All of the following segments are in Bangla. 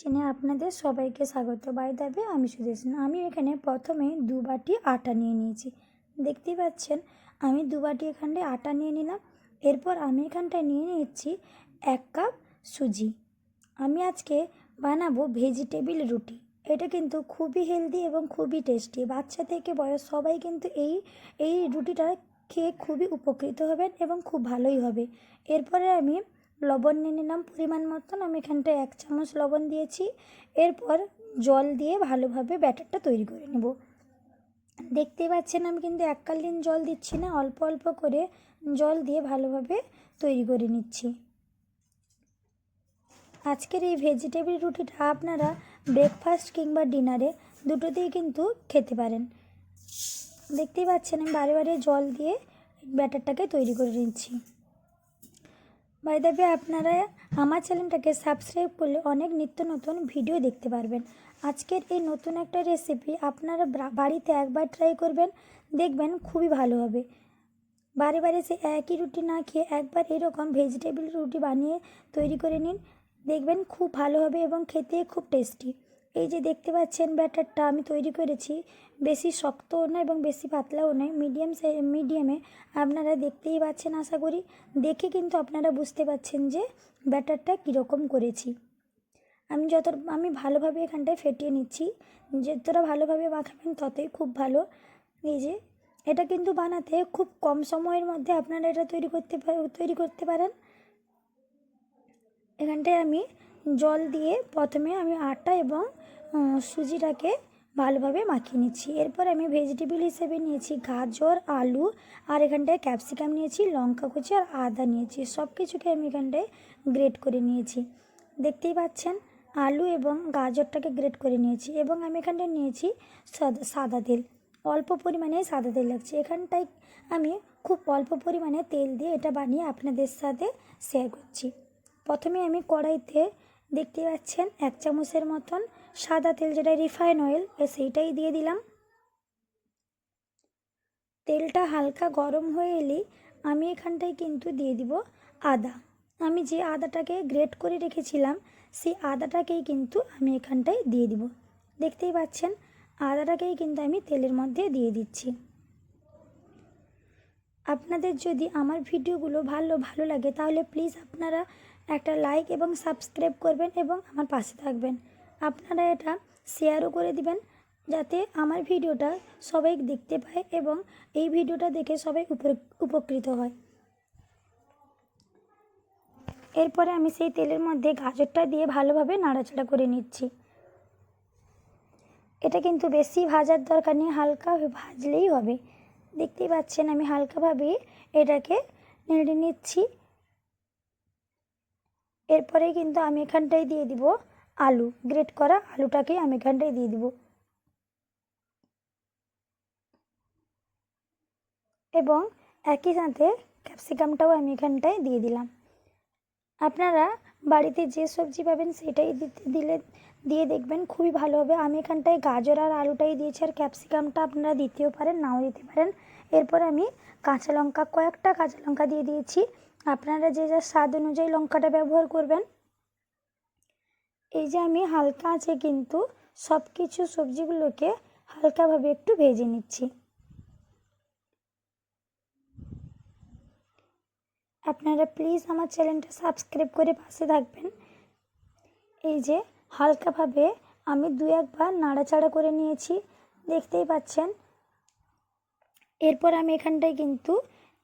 কিচেনে আপনাদের সবাইকে স্বাগত। বাই দাবে আমি সুদেশন আমি এখানে প্রথমে দু বাটি আটা নিয়ে নিয়েছি। দেখতেই পাচ্ছেন, আমি দু বাটি এখানটায় আটা নিয়ে নিলাম। এরপর আমি এখানটায় নিয়ে নিচ্ছি এক কাপ সুজি। আমি আজকে বানাবো ভেজিটেবিল রুটি। এটা কিন্তু খুবই হেলদি এবং খুবই টেস্টি। বাচ্চা থেকে বয়স সবাই কিন্তু এই এই রুটিটা খেয়ে খুবই উপকৃত হবেন এবং খুব ভালোই হবে। এরপরে আমি লবণ নিয়ে নিলাম পরিমাণ মতন। আমি এখানটায় এক চামচ লবণ দিয়েছি। এরপর জল দিয়ে ভালোভাবে ব্যাটারটা তৈরি করে নেব। দেখতেই পাচ্ছেন আমি কিন্তু এককালীন জল দিচ্ছি না, অল্প অল্প করে জল দিয়ে ভালোভাবে তৈরি করে নিচ্ছি। আজকের এই ভেজিটেবিল রুটিটা আপনারা ব্রেকফাস্ট কিংবা ডিনারে দুটোতেই কিন্তু খেতে পারেন। দেখতেই পাচ্ছেন আমি বারে বারে জল দিয়ে ব্যাটারটাকে তৈরি করে নিচ্ছি। বাই দেবে আপনারা আমার চ্যানেলটাকে সাবস্ক্রাইব করলে অনেক নিত্য নতুন ভিডিও দেখতে পারবেন। আজকের এই নতুন একটা রেসিপি আপনারা বাড়িতে একবার ট্রাই করবেন, দেখবেন খুবই ভালো হবে। বারে বারে সে একই রুটি না খেয়ে একবার এরকম ভেজিটেবল রুটি বানিয়ে তৈরি করে নিন, দেখবেন খুব ভালো হবে এবং খেতে খুব টেস্টি এই যে দেখতে পাচ্ছেন ব্যাটারটা আমি তৈরি করেছি, বেশি শক্তও না এবং বেশি পাতলাও নয় মিডিয়াম মিডিয়ামে আপনারা দেখতেই পাচ্ছেন, আশা করি দেখে কিন্তু আপনারা বুঝতে পাচ্ছেন যে ব্যাটারটা কীরকম করেছি। আমি যত, আমি ভালোভাবে এখানটায় ফেটিয়ে নিচ্ছি, যতটা ভালোভাবে মাখাবেন ততই খুব ভালো। এই যে, এটা কিন্তু বানাতে খুব কম সময়ের মধ্যে আপনারা এটা তৈরি করতে তৈরি করতে পারেন। এখানটায় আমি জল দিয়ে প্রথমে আমি আটা এবং সুজিটাকে ভালোভাবে মাখিয়ে নিচ্ছি। এরপর আমি ভেজিটেবল হিসেবে নিয়েছি গাজর, আলু, আর এখানটায় ক্যাপসিকাম নিয়েছি, লঙ্কা কুচি আর আদা নিয়েছি। সব কিছুকে আমি এখানটায় গ্রেট করে নিয়েছি। দেখতেই পাচ্ছেন, আলু এবং গাজরটাকে গ্রেট করে নিয়েছি এবং আমি এখানটায় নিয়েছি সাদা তেল। অল্প পরিমাণে সাদা তেল লাগছে। এখানটায় আমি খুব অল্প পরিমাণে তেল দিয়ে এটা বানিয়ে আপনাদের সাথে শেয়ার করছি। প্রথমে আমি কড়াইতে দেখতে পাচ্ছেন এক চামচের মতন সাদা তেল যেটা রিফাইন অয়েল সেইটাই দিয়ে দিলাম। তেলটা হালকা গরম হয়ে এলেই আমি এখানটায় কিন্তু দিয়ে দিব আদা। আমি যে আদাটাকে গ্রেট করে রেখেছিলাম, সেই আদাটাকেই কিন্তু আমি এখানটায় দিয়ে দিব। দেখতেই পাচ্ছেন, আদাটাকেই কিন্তু আমি তেলের মধ্যে দিয়ে দিচ্ছি। আপনাদের যদি আমার ভিডিওগুলো ভালো ভালো লাগে, তাহলে প্লিজ আপনারা একটা লাইক এবং সাবস্ক্রাইব করবেন এবং আমার পাশে থাকবেন। আপনারা এটা শেয়ারও করে দিবেন, যাতে আমার ভিডিওটা সবাই দেখতে পায় এবং এই ভিডিওটা দেখে সবাই উপ- উপকৃত হয়। এরপরে আমি সেই তেলের মধ্যে গাজরটা দিয়ে ভালোভাবে নাড়াচাড়া করে নিচ্ছি। এটা কিন্তু বেশি ভাজার দরকার নেই, হালকা ভাজলেই হবে। দেখতেই পাচ্ছেন আমি হালকাভাবে এটাকে নেড়ে নিচ্ছি। এরপরে কিন্তু আমি এখানটায় দিয়ে দিব আলু। গ্রেট করা আলুটাকে আমি এখানটায় দিয়ে দিব। এবং একই সাথে ক্যাপসিকামটাও আমি এখানটায় দিয়ে দিলাম। আপনারা বাড়িতে যে সবজি পাবেন সেটাই দিতে দিলে, দিয়ে দেখবেন খুবই ভালো হবে। আমি এখানটায় গাজর আর আলুটাই দিয়েছি আর ক্যাপসিকামটা আপনারা দিতেও পারেন, নাও দিতে পারেন। এরপর আমি কাঁচা লঙ্কা, কয়েকটা কাঁচা লঙ্কা দিয়ে দিয়েছি। আপনারা যে যার স্বাদ অনুযায়ী লঙ্কাটা ব্যবহার করবেন, এই যে আমি হালকা আছে কিন্তু সব কিছু সবজিগুলোকে হালকাভাবে একটু ভেজে নিচ্ছি। আপনারা প্লিজ আমার চ্যানেলটা সাবস্ক্রাইব করে পাশে থাকবেন। এই যে হালকাভাবে আমি দু একবার নাড়াচাড়া করে নিয়েছি, দেখতেই পাচ্ছেন। এরপর আমি এখানটায় কিন্তু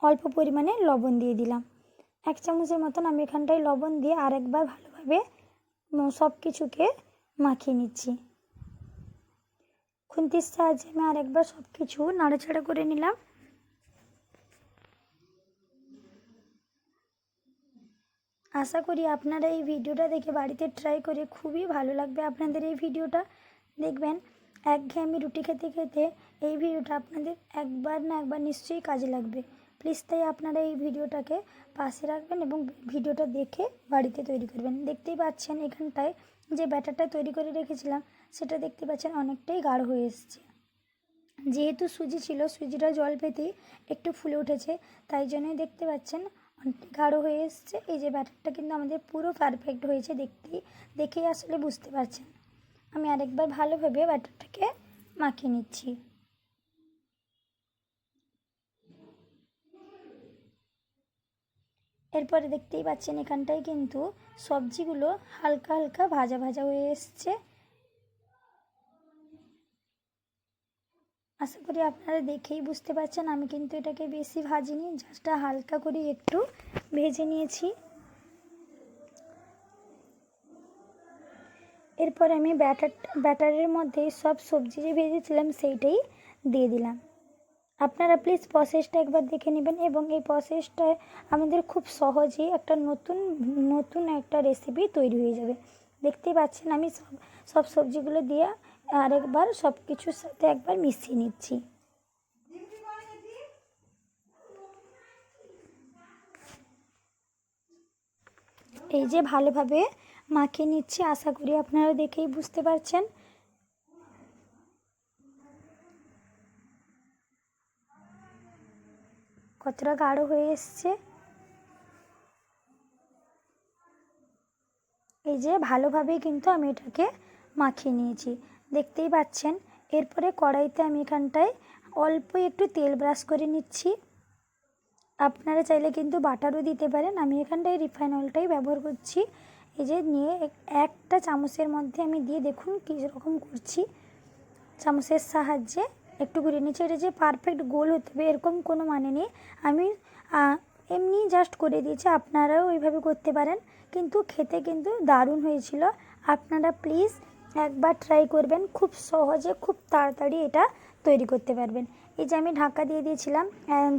অল্প পরিমাণে লবণ দিয়ে দিলাম। এক চামচের মতন আমি এখানটায় লবণ দিয়ে আরেকবার ভালোভাবে সব কিছুকে মাখিয়ে নিচ্ছি। খুন্তির সাহায্যে আমি আরেকবার সব কিছু নাড়াচাড়া করে নিলাম। আশা করি আপনারা এই ভিডিওটা দেখে বাড়িতে ট্রাই করে খুবই ভালো লাগবে আপনাদের এই ভিডিওটা। দেখবেন একঘেয়েমি রুটি খেতে খেতে এই ভিডিওটা আপনাদের একবার না একবার নিশ্চয়ই কাজে লাগবে। প্লিজ তাই আপনারা এই ভিডিওটাকে পাশে রাখবেন এবং ভিডিওটা দেখে বাড়িতে তৈরি করবেন। দেখতেই পাচ্ছেন এখানটায় যে ব্যাটারটা তৈরি করে রেখেছিলাম, সেটা দেখতে পাচ্ছেন অনেকটাই গাঢ় হয়ে এসছে। যেহেতু সুজি ছিল, সুজিটা জল পেতেই একটু ফুলে উঠেছে, তাই জন্যই দেখতে পাচ্ছেন অনেকটা গাঢ় হয়ে এসছে। এই যে ব্যাটারটা কিন্তু আমাদের পুরো পারফেক্ট হয়েছে দেখতেই, দেখেই আসলে বুঝতে পারছেন। আমি আরেকবার ভালোভাবে ব্যাটারটাকে মাখিয়ে নিচ্ছি। এরপরে দেখতেই পাচ্ছেন এখানটায় কিন্তু সবজিগুলো হালকা হালকা ভাজা ভাজা হয়ে এসছে। আশা করি আপনারা দেখেই বুঝতে পারছেন, আমি কিন্তু এটাকে বেশি ভাজিনি জাস্ট হালকা করে একটু ভেজে নিয়েছি। এরপর আমি ব্যাটার ব্যাটারের মধ্যে সব সবজি যে ভেজেছিলাম সেইটাই দিয়ে দিলাম। আপনারা প্লিজ প্রসেসটা একবার দেখে নেবেন এবং এই প্রসেসটা আমাদের খুব সহজেই একটা নতুন নতুন একটা রেসিপি তৈরি হয়ে যাবে। দেখতেই পাচ্ছেন আমি সব সব সবজিগুলো দিয়ে আরেকবার সব কিছুর সাথে একবার মিশিয়ে নিচ্ছি। এই যে ভালোভাবে মাখিয়ে নিচ্ছি, আশা করি আপনারা দেখেই বুঝতে পারছেন। কতটা গাঢ় হয়ে এসছে? এই যে ভালোভাবেই কিন্তু আমি এটাকে মাখিয়ে নিয়েছি। দেখতেই পাচ্ছেন, এরপরে কড়াইতে আমি এখানটায় অল্প একটু তেল ব্রাশ করে নিচ্ছি। আপনারা চাইলে কিন্তু বাটারও দিতে পারেন। আমি এখানটায় রিফাইন অয়েলটাই ব্যবহার করছি। এই যে নিয়ে একটা চামচের মধ্যে আমি দিয়ে দেখুন কী রকম করছি। চামচের সাহায্যে একটু ঘুরিয়ে নিচ্ছি এটা যে পারফেক্ট গোল হতে হবে, এরকম কোনো মানে নেই। আমি এমনি জাস্ট করে দিয়েছি, আপনারাও ওইভাবে করতে পারেন। কিন্তু খেতে কিন্তু দারুণ হয়েছিল। আপনারা প্লিজ একবার ট্রাই করবেন, খুব সহজে, খুব তাড়াতাড়ি এটা তৈরি করতে পারবেন। এই যে আমি ঢাকা দিয়ে দিয়েছিলাম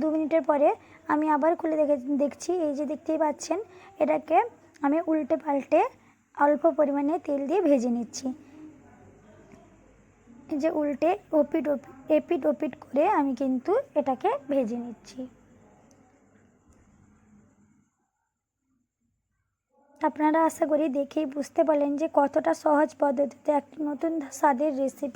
দু মিনিটের পরে আমি আবার খুলে দেখে, দেখছি, এই যে দেখতেই পাচ্ছেন, এটাকে আমি উল্টে পাল্টে অল্প পরিমাণে তেল দিয়ে ভেজে নিচ্ছি। এই যে উল্টে, ওপিট ওপিট এপিট ওপিট করে আমি কিন্তু এটাকে ভেজে নিচ্ছি। আপনারা আশা করি দেখেই বুঝতে পারলেন যে কতটা সহজ পদ্ধতিতে একটি নতুন স্বাদের রেসিপি